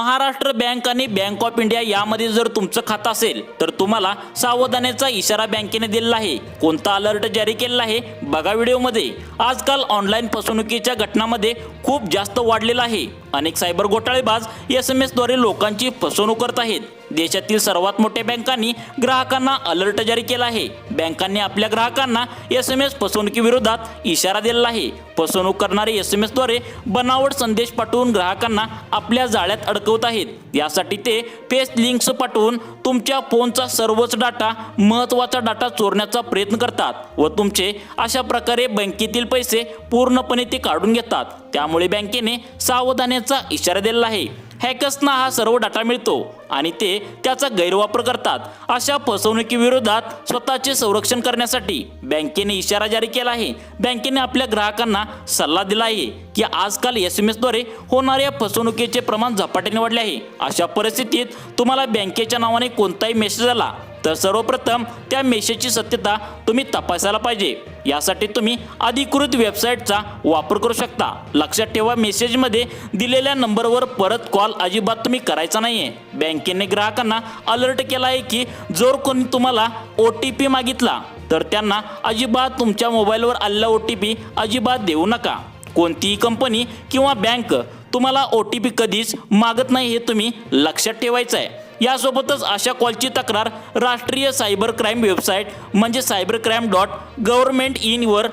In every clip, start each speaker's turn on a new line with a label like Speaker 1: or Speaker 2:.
Speaker 1: Maharashtra bank आणि bank of India यामध्ये जर तुमचं खातं असेल तर तुम्हाला सावधानीचा इशारा बँकेने दिलेला आहे. कोणता अलर्ट जारी केलेला आहे बघा व्हिडिओमध्ये. आजकाल ऑनलाईन फसवणुकीच्या घटनामध्ये खूप जास्त वाढलेला आहे. अनेक सायबर घोटाळेबाज एस एम एसद्वारे लोकांची फसवणूक करत आहेत. देशातील सर्वात मोठ्या बँकांनी ग्राहकांना अलर्ट जारी केला आहे. बँकांनी आपल्या ग्राहकांना एस एम एस फसवणुकीविरोधात इशारा दिलेला आहे. फसवणूक करणारे एस एम एसद्वारे बनावट संदेश पाठवून ग्राहकांना आपल्या जाळ्यात अडकवत आहेत. यासाठी ते पेस्ट लिंक्स पाठवून तुमच्या फोनचा सर्वच डाटा महत्त्वाचा डाटा चोरण्याचा प्रयत्न करतात व तुमचे अशा प्रकारे बँकेतील पैसे पूर्णपणे ते काढून घेतात. त्यामुळे बँकेने सावधानीचा इशारा दिलेला आहे. हॅकर्सना हा सर्व डाटा मिळतो आणि ते त्याचा गैरवापर करतात. अशा फसवणुकीविरोधात स्वतःचे संरक्षण करण्यासाठी बँकेने इशारा जारी केला आहे. बँकेने आपल्या ग्राहकांना सल्ला दिला आहे की आजकाल एस एम एसद्वारे होणाऱ्या फसवणुकीचे प्रमाण झपाट्याने वाढले आहे. अशा परिस्थितीत तुम्हाला बँकेच्या नावाने कोणताही मेसेज आला तर सर्वप्रथम त्या मेसेजची सत्यता तुम्ही तपासायला पाहिजे. यासाठी तुम्ही अधिकृत वेबसाईटचा वापर करू शकता. लक्षात ठेवा मेसेजमध्ये दिलेल्या नंबरवर परत कॉल अजिबात तुम्ही करायचा नाहीये. बँकेने ग्राहकांना अलर्ट केला आहे की जर कोणी तुम्हाला ओ टी पी मागितला तर त्यांना अजिबात तुमच्या मोबाईलवर आलेला ओ टी पी अजिबात देऊ नका. कोणतीही कंपनी किंवा बँक तुम्हाला ओ टी पी कधीच मागत नाही हे तुम्ही लक्षात ठेवायचं आहे यासोबतच अशा कॉलची तक्रार राष्ट्रीय सायबर क्राईम वेबसाईट म्हणजे सायबर क्राईम डॉट गव्हर्नमेंट इनवर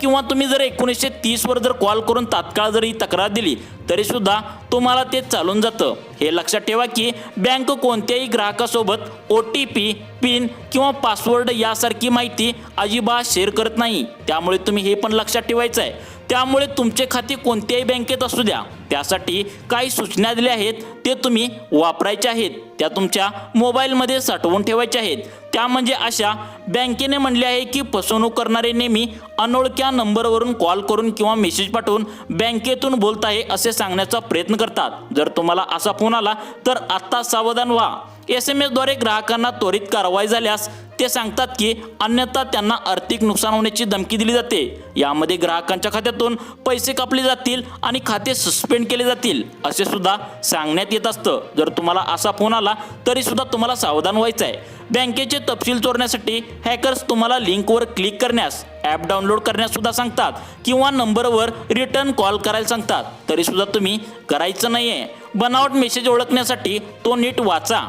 Speaker 1: किंवा तुम्ही जर एकोणीसशे तीसवर जर कॉल करून तात्काळ जर ही तक्रार दिली तरीसुद्धा तुम्हाला ते चालून जातं. हे लक्षात ठेवा की बँक कोणत्याही ग्राहकासोबत ओ टी पी पिन किंवा पासवर्ड यासारखी माहिती अजिबात शेअर करत नाही. त्यामुळे तुम्ही हे पण लक्षात ठेवायचं आहे त्यामुळे तुमचे खाते कोणत्याही बँकेत असू द्या. त्यासाठी काही सूचना दिल्या आहेत ते तुम्ही वापरायचे आहेत. त्या तुमच्या मोबाईलमध्ये साठवून ठेवायच्या आहेत. त्या म्हणजे अशा बँकेने म्हणले आहे की फसवणूक करणारे नेहमी अनोळख्या नंबरवरून कॉल करून किंवा मेसेज पाठवून बँकेतून बोलत आहे असे सांगण्याचा प्रयत्न करतात. जर तुम्हाला असा फोन आला तर आत्ता सावधान व्हा. एस एम एसद्वारे ग्राहकांना त्वरित कारवाई झाल्यास ते सांगतात की अन्यथा त्यांना आर्थिक नुकसान होण्याची धमकी दिली जाते. यामध्ये ग्राहकांच्या खात्यातून पैसे कापले जातील आणि खाते सस्पेंड केले जातील असे सुद्धा सांगण्यात येत असतं. जर तुम्हाला असा फोन आला तरी सुद्धा तुम्हाला सावधान व्हायचं आहे बँकेचे तपशील चोरण्यासाठी हॅकर्स तुम्हाला लिंकवर क्लिक करण्यास ॲप डाउनलोड करण्यास सुद्धा सांगतात किंवा नंबरवर रिटर्न कॉल करायला सांगतात. तरीसुद्धा तुम्ही करायचं नाही आहे बनावट मेसेज ओळखण्यासाठी तो नीट वाचा.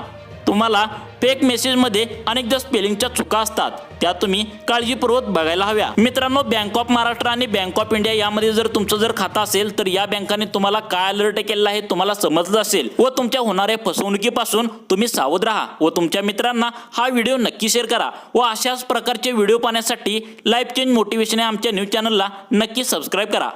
Speaker 1: तुम्हाला फेक मेसेजमध्ये अनेकदा स्पेलिंगच्या चुका असतात. त्या तुम्ही काळजीपूर्वक बघायला हव्या. मित्रांनो बँक ऑफ महाराष्ट्र आणि बँक ऑफ इंडिया यामध्ये जर तुमचं जर खातं असेल तर या बँकाने तुम्हाला काय अलर्ट केलेला आहे तुम्हाला समजलं असेल. व तुमच्या होणाऱ्या फसवणुकीपासून तुम्ही सावध राहा. व तुमच्या मित्रांना हा व्हिडिओ नक्की शेअर करा. व अशाच प्रकारचे व्हिडिओ पाहण्यासाठी लाईफ चेंज मोटिवेशन या आमच्या न्यूज चॅनलला नक्की सबस्क्राईब करा.